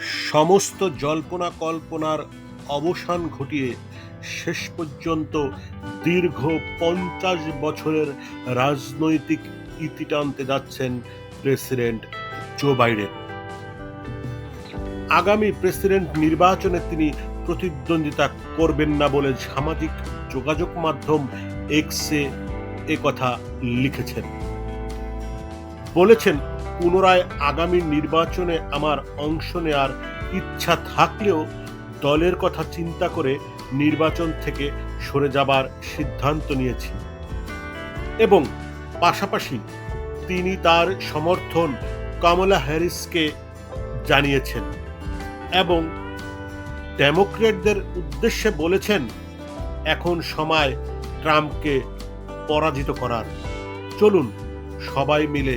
সমস্ত জল্পনা কল্পনার অবসান ঘটিয়ে শেষ পর্যন্ত দীর্ঘ পঞ্চাশ বছরের রাজনৈতিক ইতি টানতে যাচ্ছেন প্রেসিডেন্ট জো বাইডেন। আগামী প্রেসিডেন্ট নির্বাচনে তিনি প্রতিদ্বন্দ্বিতা করবেন না বলে সামাজিক যোগাযোগ মাধ্যম এক্সে কথা লিখেছেন। বলেছেন পুনরায় আগামী নির্বাচনে আমার অংশ নেয়ার ইচ্ছা থাকলেও দলের কথা চিন্তা করে নির্বাচন থেকে সরে যাবার সিদ্ধান্ত নিয়েছি। এবং পাশাপাশি তিনি তার সমর্থন কমলা হ্যারিসকে জানিয়েছেন এবং ডেমোক্রেটদের উদ্দেশ্যে বলেছেন, এখন সময় ট্রাম্পকে পরাজিত করার। চলুন সবাই মিলে